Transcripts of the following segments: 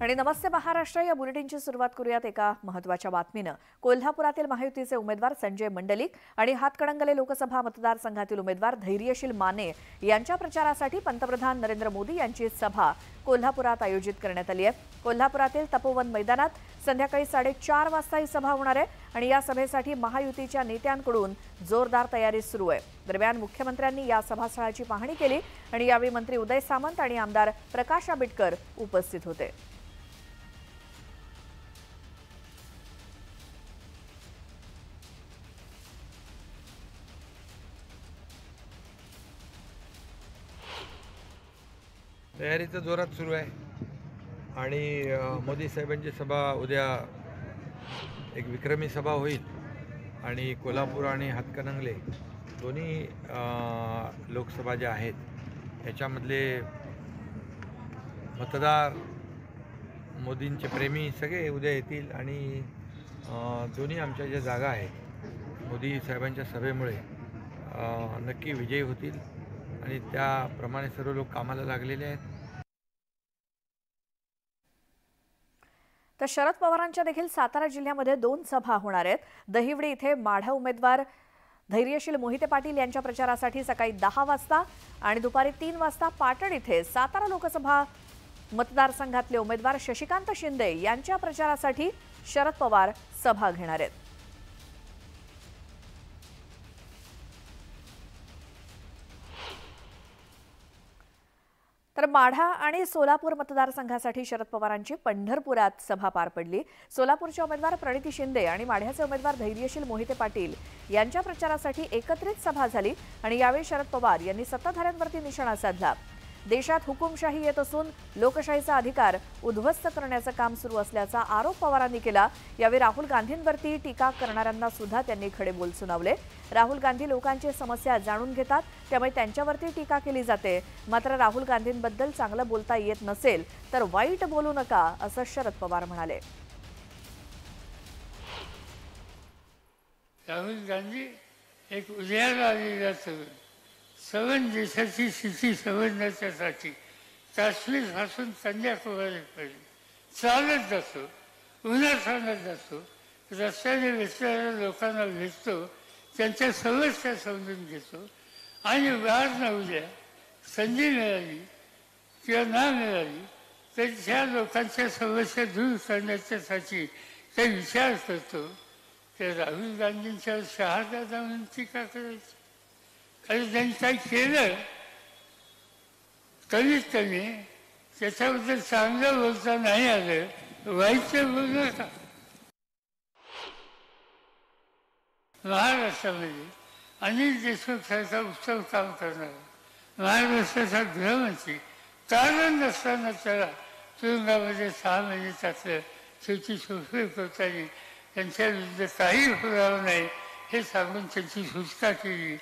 आणि नमस्ते महाराष्ट्र या बुलेटिनची सुरुवात करूयात एका महत्त्वाच्या बातमीनं. कोल्हापुरातील महायुतीचे उमेदवार संजय मंडलिक आणि हातकणंगले लोकसभा मतदारसंघातील उमेदवार धैर्यशील माने यांच्या प्रचारासाठी पंतप्रधान नरेंद्र मोदी यांची सभा कोल्हापुरात आयोजित करण्यात आली आहे. कोल्हापुरातील तपोवन मैदानात संध्याकाळी साडेचार वाजता ही सभा होणार आहे आणि या सभेसाठी महायुतीच्या नेत्यांकडून जोरदार तयारी सुरू आहे. दरम्यान मुख्यमंत्र्यांनी या सभास्थळाची पाहणी केली आणि यावेळी मंत्री उदय सामंत आणि आमदार प्रकाश आंबेडकर उपस्थित होते. तयारी तर जोरात सुरू आहे. आणि मोदी साहेबांची सभा उद्या एक विक्रमी सभा होईल. आणि कोल्हापूर आणि हातकणंगले दोन्ही लोकसभा ज्या आहेत याच्यामधले मतदार मोदींचे प्रेमी सगळे उद्या येतील आणि दोन्ही आमच्या ज्या जागा आहेत मोदी साहेबांच्या सभेमुळे नक्की विजयी होतील. आणि त्याप्रमाणे सर्व लोक कामाला लागलेले आहेत. तर शरद पवारांच्या देखील सातारा जिल्ह्यामध्ये दोन सभा होणार आहेत. दहिवडी इथे माढा उमेदवार धैर्यशील मोहिते पाटील यांच्या प्रचारासाठी सकाळी दहा वाजता आणि दुपारी तीन वाजता पाटण इथे सातारा लोकसभा मतदारसंघातले उमेदवार शशिकांत शिंदे यांच्या प्रचारासाठी शरद पवार सभा घेणार आहेत. तर माढा आणि सोलापूर मतदारसंघासाठी शरद पवारांची पंढरपुरात सभा पार पडली. सोलापूरचे उमेदवार प्रणिती शिंदे आणि माढ्याचे उमेदवार धैर्यशील मोहिते पाटील यांच्या प्रचारासाठी एकत्रित सभा झाली आणि यावेळी शरद पवार यांनी सत्ताधाऱ्यांवरती निशाणा साधला. देशात हुकुमशाही येत असून लोकशाहीचा अधिकार उद्ध्वस्त करण्याचं काम सुरू असल्याचा आरोप पवारांनी केला. यावेळी राहुल गांधींवरती टीका करणाऱ्यांना सुद्धा त्यांनी खडे बोल सुनावले. राहुल गांधी लोकांची समस्या जाणून घेतात त्यामुळे त्यांच्यावरती टीका केली जाते. मात्र राहुल गांधींबद्दल चांगलं बोलता येत नसेल तर वाईट बोलू नका असं शरद पवार म्हणाले. राहुल गांधी एक उदयाला आलेला तरुण सवन देशाची स्थिती समजण्याच्यासाठी काश्मीरपासून कन्याकुमारीपर्यंत चालत जातो. उन्हात चालत जातो. रस्त्याने भेटणाऱ्या लोकांना भेटतो. त्यांच्या समस्या समजून घेतो. आणि वार न उद्या संधी मिळाली किंवा ना मिळाली तर ज्या लोकांच्या समस्या दूर करण्याच्यासाठी ते विचार करतो. ते राहुल गांधींच्या शहादा म्हणून टीका करायची. आणि त्यांनी काय केलं कमीत कमी त्याच्याबद्दल चांगलं बोलता नाही आलं वाईट बोलू नका महाराष्ट्रामध्ये अनिल देशमुख सारखा उत्तम काम करणार. महाराष्ट्राचा गृहमंत्री कारण नसताना त्याला तुरुंगामध्ये सहा महिने टाकलं शेवटी सुटका करताना त्यांच्या विरुद्ध काही होणार नाही हे सांगून त्यांची सुटका केली.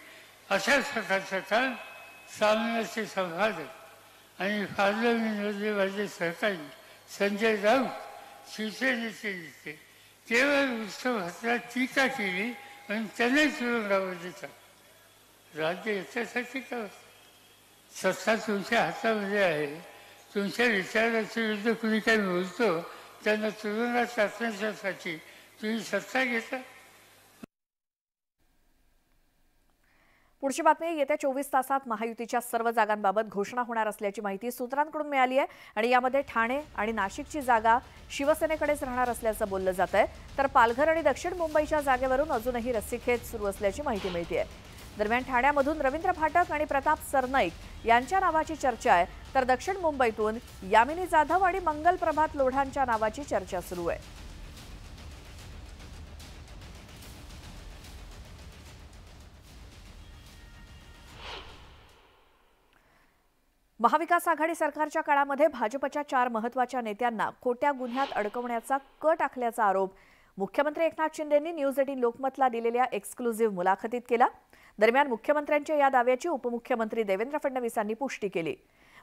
अशाच प्रकारचं काम सामन्याचे संपादक आणि पार्लमेंटमध्ये माझे सहकारी संजय राऊत शिवसेनेचे नेते केवळ उत्सवाला टीका केली आणि त्यांनाही तुरुंगामध्ये टाकलं राज्य याच्यासाठी का सत्ता तुमच्या हातामध्ये आहे. तुमच्या विचाराच्या विरुद्ध कुणी काही बोलतो त्यांना तुरुंगात टाकण्याच्यासाठी तुम्ही सत्ता घेता? पुढची बातमी येत्या चोवीस तासात महायुतीच्या सर्व जागांबाबत घोषणा होणार असल्याची माहिती सूत्रांकडून मिळाली आहे आणि यामध्ये ठाणे आणि नाशिकची जागा शिवसेनेकडेच राहणार असल्याचं बोललं जात आहे. तर पालघर आणि दक्षिण मुंबईच्या जागेवरून अजूनही रस्सीखेच सुरू असल्याची माहिती मिळते दरम्यान ठाण्यामधून रवींद्र फाटक आणि प्रताप सरनाईक यांच्या नावाची चर्चा आहे. तर दक्षिण मुंबईतून यामिनी जाधव आणि मंगल प्रभात लोढांच्या नावाची चर्चा सुरू आहे. महाविकास आघाडी सरकारच्या काळामध्ये भाजपच्या चार महत्त्वाच्या नेत्यांना खोट्या गुन्ह्यात अडकवण्याचा कट आखल्याचा आरोप मुख्यमंत्री एकनाथ शिंदेंनी न्यूज एटीन लोकमतला दिलेल्या एक्सक्लुझिव्ह मुलाखतीत केला. दरम्यान मुख्यमंत्र्यांच्या या दाव्याची उपमुख्यमंत्री देवेंद्र फडणवीसांनी पुष्टी केली.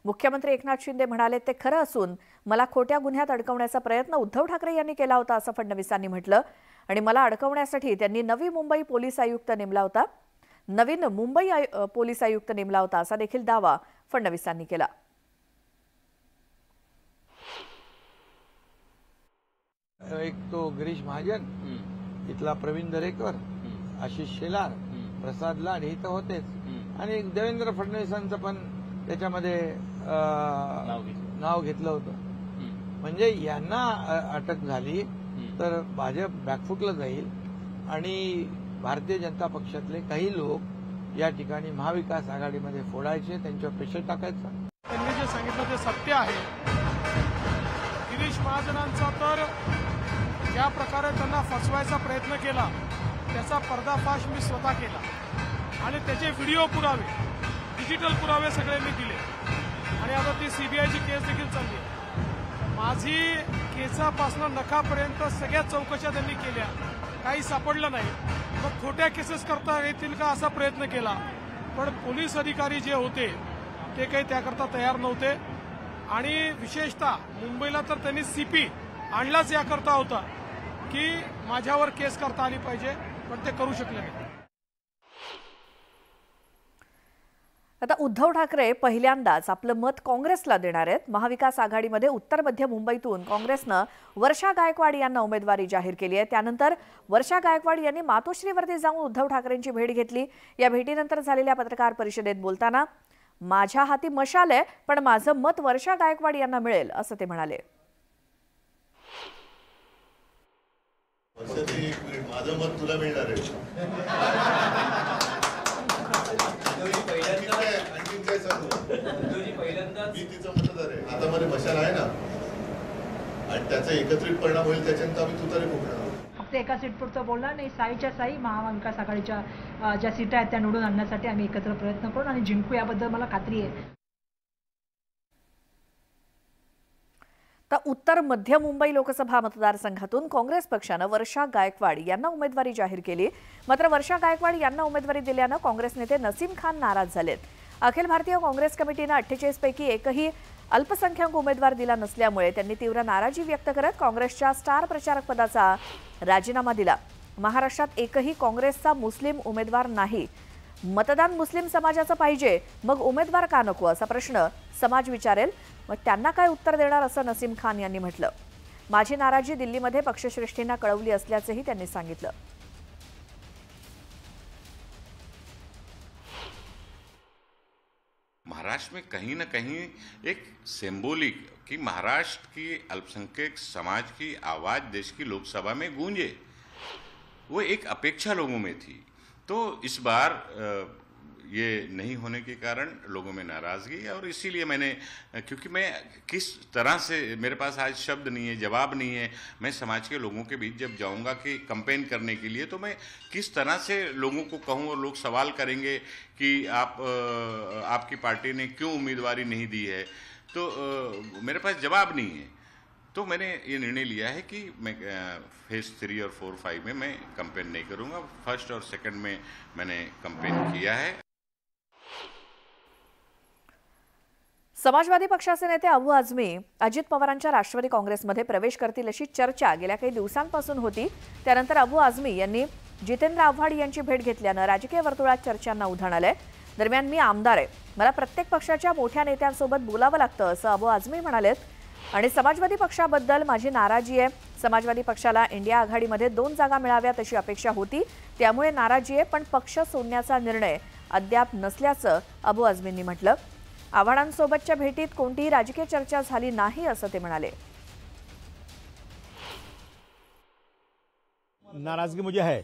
मुख्यमंत्री एकनाथ शिंदे म्हणाले ते खरं असून मला खोट्या गुन्ह्यात अडकवण्याचा प्रयत्न उद्धव ठाकरे यांनी केला होता असं फडणवीसांनी म्हटलं. आणि मला अडकवण्यासाठी त्यांनी नवी मुंबई पोलीस आयुक्त नेमला होता. नवीन मुंबई पोलीस आयुक्त नेमला होता असा देखील दावा फडणवीसांनी केला. एक तो गिरीश महाजन इथला प्रवीण दरेकर आशिष शेलार प्रसाद लाड हे तर होतेच. आणि देवेंद्र फडणवीसांचं पण त्याच्यामध्ये नाव घेतलं. होतं. म्हणजे यांना अटक झाली. तर भाजप बॅकफुटला जाईल आणि भारतीय जनता पक्षातले काही लोक या ठिकाणी महाविकास आघाडीमध्ये फोडायचे त्यांच्यावर प्रेशर टाकायचं. त्यांनी जे सांगितलं ते सत्य आहे. गिरीश महाजनांचा तर ज्या प्रकारे त्यांना फसवायचा प्रयत्न केला त्याचा पर्दाफाश मी स्वतः केला. आणि त्याचे व्हिडिओ पुरावे डिजिटल पुरावे सगळे मी दिले. आणि आता ती सीबीआयची केस देखील चालली माझी केसापासून नखापर्यंत सगळ्या चौकशा त्यांनी केल्या. काही सापडलं नाही. मग खोट्या केसेस करता येतील का असा प्रयत्न केला. पण पोलीस अधिकारी जे होते ते काही त्याकरता तयार नव्हते. आणि विशेषतः मुंबईला तर त्यांनी सीपी आणलाच याकरता होता की माझ्यावर केस करता आली पाहिजे पण ते करू शकले नाही. आता उद्धव ठाकरे पहिल्यांदाच आपलं मत काँग्रेसला देणार आहेत. महाविकास आघाडीमध्ये उत्तर मध्य मुंबईतून काँग्रेसनं वर्षा गायकवाड यांना उमेदवारी जाहीर केली आहे. त्यानंतर वर्षा गायकवाड यांनी मातोश्रीवरती जाऊन उद्धव ठाकरेंची भेट घेतली. या भेटीनंतर झालेल्या पत्रकार परिषदेत बोलताना माझ्या हाती मशाल आहे पण माझं मत वर्षा गायकवाड यांना मिळेल असं ते म्हणाले. माझं मत तुला मिळणार आहे. आणखीन काय आणखीन काय? सांगू. मी तिचा मतदार आहे. हातामध्ये मशाल आहे ना. आणि त्याचा एकत्रित परिणाम होईल त्याच्यानंतर आम्ही तुतारी फुकणार आहोत. फक्त एका सीटपुरतं बोलणार नाही. साईच्या साई महाविकास आघाडीच्या अ, ज्या सीटा आहेत त्या निवडून आणण्यासाठी आम्ही एकत्र प्रयत्न करू आणि जिंकू याबद्दल मला खात्री आहे. तर उत्तर मध्य मुंबई लोकसभा मतदारसंघातून काँग्रेस पक्षानं वर्षा गायकवाड यांना उमेदवारी जाहीर केली. मात्र वर्षा गायकवाड यांना उमेदवारी दिल्यानं काँग्रेस नेते नसीम खान नाराज झालेत. अखिल भारतीय काँग्रेस कमिटीनं अठ्ठेचाळीसपैकी एकही अल्पसंख्याक उमेदवार दिला नसल्यामुळे त्यांनी तीव्र नाराजी व्यक्त करत काँग्रेसच्या स्टार प्रचारक पदाचा राजीनामा दिला. महाराष्ट्रात एकही काँग्रेसचा मुस्लिम उमेदवार नाही. मतदान मुस्लिम समाजाचं पाहिजे. मग उमेदवार का नको? असा प्रश्न समाज विचारेल. मग त्यांना काय उत्तर देणार असं नसीम खान यांनी म्हटलं. माझी नाराजी दिल्लीमध्ये पक्षश्रेष्ठींना कळवली असल्याचंही त्यांनी सांगितलं. महाराष्ट्र में कहीं ना कहीं एक सिंबोलिक कि महाराष्ट्र की अल्पसंख्यक समाज की आवाज देश की लोकसभा में गूंजे। वो एक अपेक्षा लोगों में थी। तो इस बार ये नहीं होने के कारण लोगों में नाराज़गी और इसीलिए मैंने क्योंकि मैं किस तरह से, मेरे पास आज शब्द नहीं है, जवाब नहीं है, मैं समाज के लोगों के बीच जब जाऊँगा कि कंपेन करने के लिए तो मैं किस तरह से लोगों को कहूँ और लोग सवाल करेंगे कि आप आपकी पार्टी ने क्यों उम्मीदवारी नहीं दी है? तो मेरे पास जवाब नहीं है। तो मैंने ये निर्णय लिया है कि मैं फेज थ्री और फोर फाइव में मैं कंपेन नहीं करूंगा। फर्स्ट और सेकंड में मैंने कंपेन किया है। समाजवादी पक्षाचे नेते अबू आझमी अजित पवारांच्या राष्ट्रवादी काँग्रेसमध्ये प्रवेश करतील अशी चर्चा गेल्या काही दिवसांपासून होती. त्यानंतर अबू आझमी यांनी जितेंद्र आव्हाड यांची भेट घेतल्यानं राजकीय वर्तुळात चर्चांना उधाण आलंय. दरम्यान मी आमदार आहे. मला प्रत्येक पक्षाच्या मोठ्या नेत्यांसोबत बोलावं लागतं असं अबू आझमी म्हणालेत. आणि समाजवादी पक्षाबद्दल माझी नाराजी आहे. समाजवादी पक्षाला इंडिया आघाडीमध्ये दोन जागा मिळाव्यात अशी अपेक्षा होती. त्यामुळे नाराजी आहे पण पक्ष सोडण्याचा निर्णय अद्याप नसल्याचं अबू आझमींनी म्हटलं. आव्हाडांसोबतच्या भेटीत कोणतीही राजकीय चर्चा झाली नाही असं ते म्हणाले. नाराज़गी मुझे है.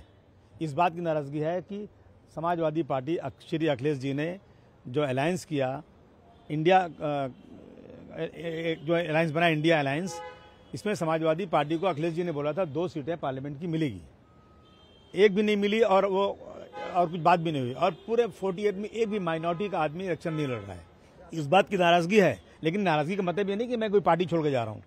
इस बात की नाराज़गी है कि समाजवादी पार्टी श्री अखिलेश जी ने जो अलायंस किया इंडिया अ, ए- ए- जो अलायंस बना इंडिया अलायंस इसमें समाजवादी पार्टी को अखिलेश जी ने बोला था दो सीटें पार्लियामेंट की मिलेगी। एक भी नहीं मिली और वो और कुछ बात भी नहीं हुई। और पूरे 48 में एक भी माइनॉरिटी का आदमी इलेक्शन नहीं लड़ रहा है। इस बात की नाराज़गी है लेकिन नाराज़गी का मतलब ये नहीं कि मैं कोई पार्टी छोड़ के जा रहा हूँ।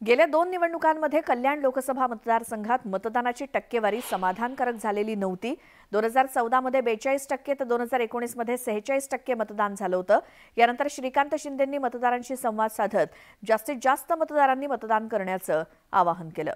गेल्या दोन निवडणुकांमध्ये कल्याण लोकसभा मतदारसंघात मतदानाची टक्केवारी समाधानकारक झालेली नव्हती. दोन हजार चौदामध्ये बेचाळीस टक्के तर दोन हजार एकोणीसमध्ये सेहेचाळीस टक्के मतदान झालं होतं. यानंतर श्रीकांत शिंदेंनी मतदारांशी संवाद साधत जास्तीत जास्त मतदारांनी मतदान करण्याचं आवाहन केलं.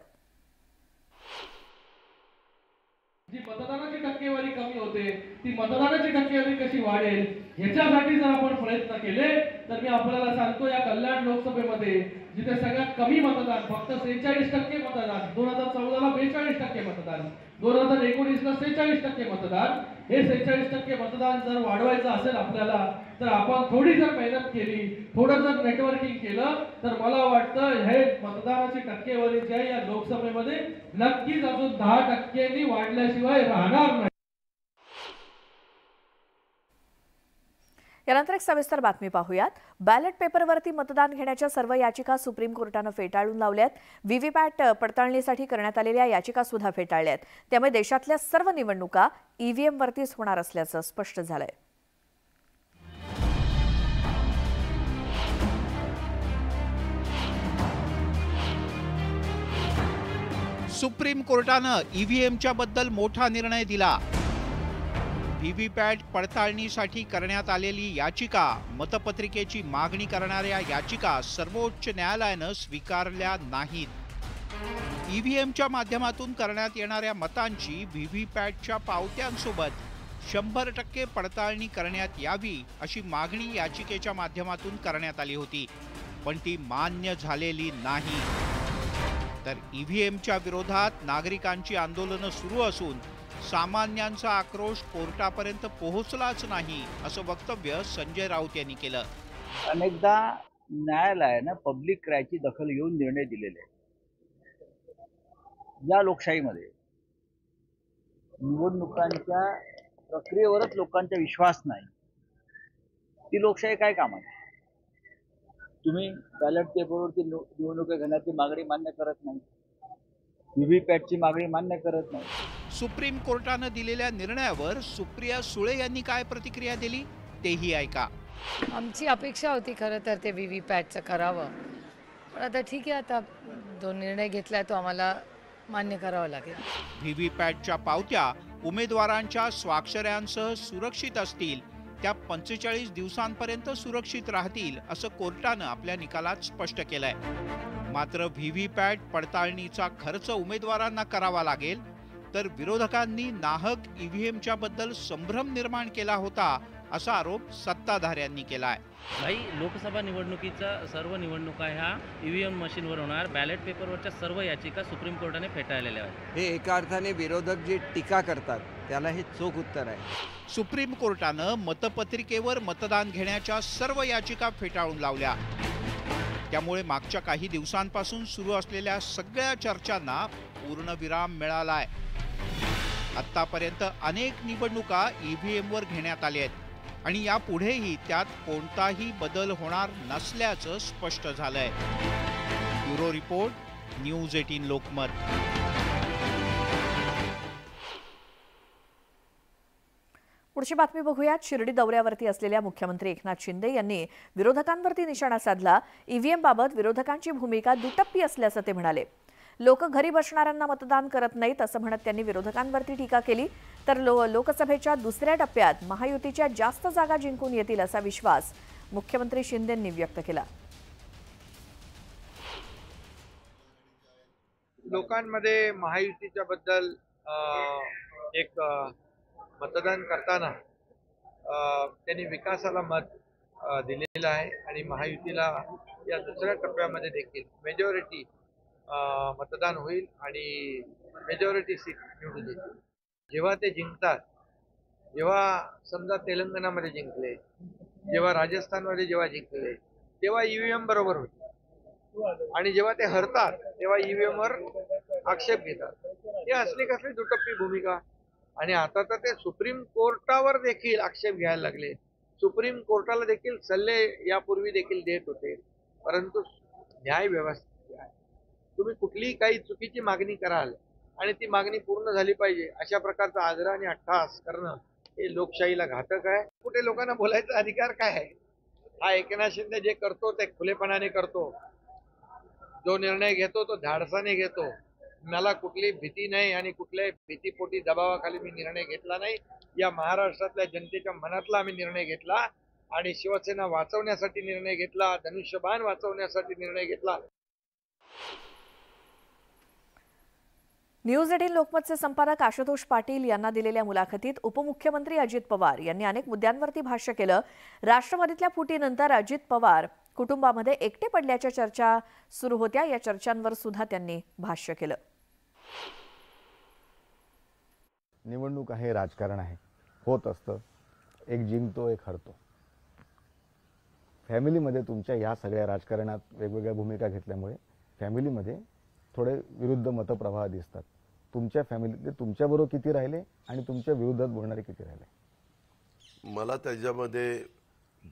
जी मतदानाची टक्केवारी कमी होते ती मतदानाची टक्केवारी कशी वाढेल ह्याच्यासाठी जर आपण प्रयत्न केले तर मी आपल्याला सांगतो या कल्याण लोकसभेमध्ये जिथे सगळ्यात कमी मतदान फक्त सेहेचाळीस टक्के मतदान दोन हजार चौदाला बेचाळीस टक्के मतदान दोन हजार एकोणीसला सेहेचाळीस टक्के मतदान. हे सेहेचाळीस टक्के मतदान जर वाढवायचं असेल आपल्याला तर आपण थोडी जर मेहनत केली थोडं जर नेटवर्किंग केलं तर मला वाटतं हे मतदानाची टक्केवारी जी आहे या लोकसभेमध्ये नक्कीच अजून दहा टक्क्यांनी वाढल्याशिवाय राहणार नाही. यानंतर एक सविस्तर बातमी पाहूयात. बॅलेट पेपरवरती मतदान घेण्याच्या सर्व याचिका सुप्रीम कोर्टानं फेटाळून लावल्यात. व्हीव्हीपॅट पडताळणीसाठी करण्यात आलेल्या याचिका सुद्धा फेटाळल्यात. त्यामुळे देशातल्या सर्व निवडणुका ईव्हीएमवरतीच होणार असल्याचं स्पष्ट झालंय. सुप्रीम कोर्टानं ईव्हीएमच्या बद्दल मोठा निर्णय दिला. व्हीव्हीपॅट पडताळणीसाठी करण्यात आलेली याचिका मतपत्रिकेची मागणी करणाऱ्या याचिका सर्वोच्च न्यायालयानं स्वीकारल्या नाहीत. ईव्हीएमच्या माध्यमातून करण्यात येणाऱ्या मतांची व्हीव्हीपॅटच्या पावत्यांसोबत शंभर टक्के पडताळणी करण्यात यावी अशी मागणी याचिकेच्या माध्यमातून करण्यात आली होती पण ती मान्य झालेली नाही. तर ईव्हीएमच्या विरोधात नागरिकांची आंदोलनं सुरू असून सामान्यांचा आक्रोश कोर्टापर्यंत पोहोचलाच नाही असं वक्तव्य संजय राऊत यांनी केलं. अनेकदा न्यायालयानं पब्लिक क्रायची दखल घेऊन निर्णय दिलेले. या लोकशाहीमध्ये निवडणुकांच्या प्रक्रियेवरच लोकांचा विश्वास नाही. ती लोकशाही काय कामाची तुम्ही बॅलेट पेपरवरती निवडणुका घेण्याची मागणी मान्य करत नाही. व्हीव्हीपॅटची मागणी मान्य करत नाही. सुप्रीम कोर्टानं दिलेल्या निर्णयावर सुप्रिया सुळे यांनी काय प्रतिक्रिया दिली तेही ऐका. आमची अपेक्षा होती खरं तर ते व्ही व्ही पॅटचं करावं. पण आता ठीक आहे आता जो निर्णय घेतलाय तो आम्हाला मान्य करावा लागेल. व्हीव्हीपॅटच्या पावत्या उमेदवारांच्या स्वाक्षऱ्यांसह सुरक्षित असतील त्या पंचेचाळीस दिवसांपर्यंत सुरक्षित राहतील असं कोर्टानं आपल्या निकालात स्पष्ट केलंय. मात्र व्हीव्हीपॅट पडताळणीचा खर्च उमेदवारांना करावा लागेल तर विरोधकांनी नाहक ईव्हीएमच्या बद्दल संभ्रम निर्माण केला होता असा आरोप सत्ताधाऱ्यांनी केलाय. भाई लोकसभा निवडणुकीच्या सर्व निवडणुका ह्या ईव्हीएम मशीनवर होणार. बॅलेट पेपरवरच्या सर्व याचिका सुप्रीम कोर्टाने फेटाळलेल्या आहेत. हे एका अर्थाने विरोधक जे टीका करतात त्याला हे चोख उत्तर आहे. सुप्रीम कोर्टानं मतपत्रिकेवर मतदान घेण्याच्या सर्व याचिका फेटाळून लावल्या. त्यामुळे मागच्या काही दिवसांपासून सुरू असलेल्या सगळ्या चर्चांना पूर्णविराम मिळालाय. आत्तापर्यंत अनेक निवडणुका ईव्हीएमवर घेण्यात आल्या आहेत. आणि यापुढेही त्यात कोणताही बदल होणार नसल्याचं स्पष्ट झालंय. Bureau report News Eighteen Lokmat. पुढची बातमी बघूयात. शिर्डी दौऱ्यावरती असलेल्या मुख्यमंत्री एकनाथ शिंदे यांनी विरोधकांवरती निशाणा साधला. ईव्हीएम बाबत विरोधकांची भूमिका दुटप्पी असल्याचं ते म्हणाले. लोक घरी बसणाऱ्यांना मतदान करत नाहीत असं म्हणत त्यांनी विरोधकांवरती टीका केली. तर लो लोकसभेच्या दुसऱ्या टप्प्यात महायुतीच्या जास्त जागा जिंकून येतील असा विश्वास मुख्यमंत्री शिंदेंनी व्यक्त केला. लोकांमध्ये महायुतीच्या बद्दल एक मतदान करताना त्यांनी विकासाला मत दिलेलं आहे आणि महायुतीला या दुसऱ्या टप्प्यामध्ये देखील मेजॉरिटी मतदान होईल आणि मेजॉरिटी सीट निवडून येतील. जेव्हा ते जिंकतात जेव्हा समजा तेलंगणामध्ये जिंकले जेव्हा राजस्थानमध्ये जेव्हा जिंकले तेव्हा ईव्हीएम बरोबर होते आणि जेव्हा ते हरतात तेव्हा ईव्हीएम वर आक्षेप घेतात. हे असली कसली दुटप्पी भूमिका? आणि आता तर ते सुप्रीम कोर्टावर देखील आक्षेप घ्यायला लागले. सुप्रीम कोर्टाला देखील सल्ले यापूर्वी देखील देत होते. परंतु न्याय व्यवस्था तुम्ही कुठलीही काही चुकीची मागणी कराल आणि ती मागणी पूर्ण झाली पाहिजे अशा प्रकारचा आग्रह आणि अट्टहास करणं हे लोकशाहीला घातक आहे. कुठे लोकांना बोलायचा अधिकार काय आहे? हा एकनाथ शिंदे जे करतो ते खुलेपणाने करतो. जो निर्णय घेतो तो धाडसाने घेतो. मला कुठली भीती नाही आणि कुठल्याही भीतीपोटी दबावाखाली मी निर्णय घेतला नाही. या महाराष्ट्रातल्या जनतेच्या मनातला आम्ही निर्णय घेतला आणि शिवसेना वाचवण्यासाठी निर्णय घेतला धनुष्यबाण वाचवण्यासाठी निर्णय घेतला. न्यूज एटीन लोकमतचे संपादक आशुतोष पाटील यांना दिलेल्या मुलाखतीत उपमुख्यमंत्री अजित पवार यांनी अनेक मुद्द्यांवरती भाष्य केलं. राष्ट्रवादीतल्या फुटीनंतर अजित पवार कुटुंबामध्ये एकटे पडल्याच्या चर्चा सुरू होत्या. या चर्चांवर सुद्धा त्यांनी भाष्य केलं. निवडणूक आहे राजकारण आहे. होत असतं. एक जिंकतो एक हरतो. फॅमिलीमध्ये तुमच्या या सगळ्या राजकारणात वेगवेगळ्या भूमिका घेतल्यामुळे फॅमिलीमध्ये थोडे विरुद्ध मतप्रवाह दिसतात. तुमच्या फॅमिलीतले तुमच्याबरोबर किती राहिले आणि तुमच्या विरोधात बोलणारे किती राहिले? मला त्याच्यामध्ये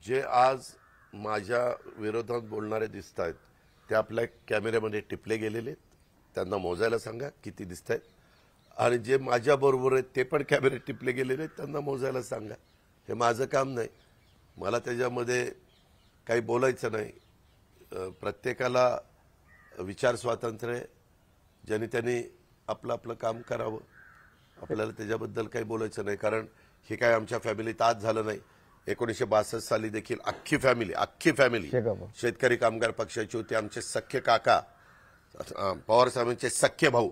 जे आज माझ्या विरोधात बोलणारे दिसत आहेत ते आपल्या कॅमेऱ्यामध्ये टिपले गेलेले आहेत. त्यांना मोजायला सांगा किती दिसत आहेत आणि जे माझ्याबरोबर आहेत ते पण कॅमेरे टिपले गेलेले आहेत त्यांना मोजायला सांगा. हे माझं काम नाही. मला त्याच्यामध्ये काही बोलायचं नाही. प्रत्येकाला विचार स्वातंत्र्य ज्याने त्यांनी आपलं आपलं काम करावं. आपल्याला त्याच्याबद्दल काही बोलायचं नाही. कारण हे काय आमच्या फॅमिलीत आज झालं नाही. एकोणीसशे बासष्ट साली देखील अख्खी फॅमिली अख्खी फॅमिली शेतकरी कामगार पक्षाची होती. आमचे सख्खे काका पवार साहेबांचे सख्खे भाऊ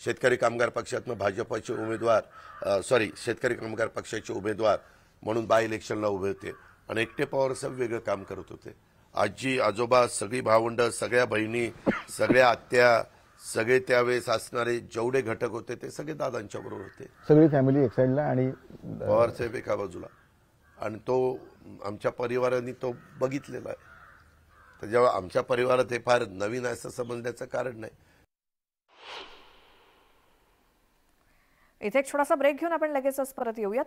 शेतकरी कामगार पक्षातनं भाजपचे उमेदवार सॉरी शेतकरी कामगार पक्षाचे उमेदवार म्हणून बाय इलेक्शनला उभे होते. आणि एकटे पवार साहेब वेगळं काम करत होते. आजी आजोबा सगळी भावंड सगळ्या बहिणी सगळ्या आत्या सगळे त्यावेळेस असणारे जेवढे घटक होते ते सगळे दादांच्या बरोबर होते. सगळी फॅमिली एक साईडला आणि पवार साहेब एका बाजूला. आणि तो आमच्या परिवाराने तो बघितलेला आहे. त्याच्यामुळे आमच्या परिवारात हे फार नवीन आहे असं समजण्याचं कारण नाही. इथे एक छोटासा ब्रेक घेऊन आपण लगेचच परत येऊयात.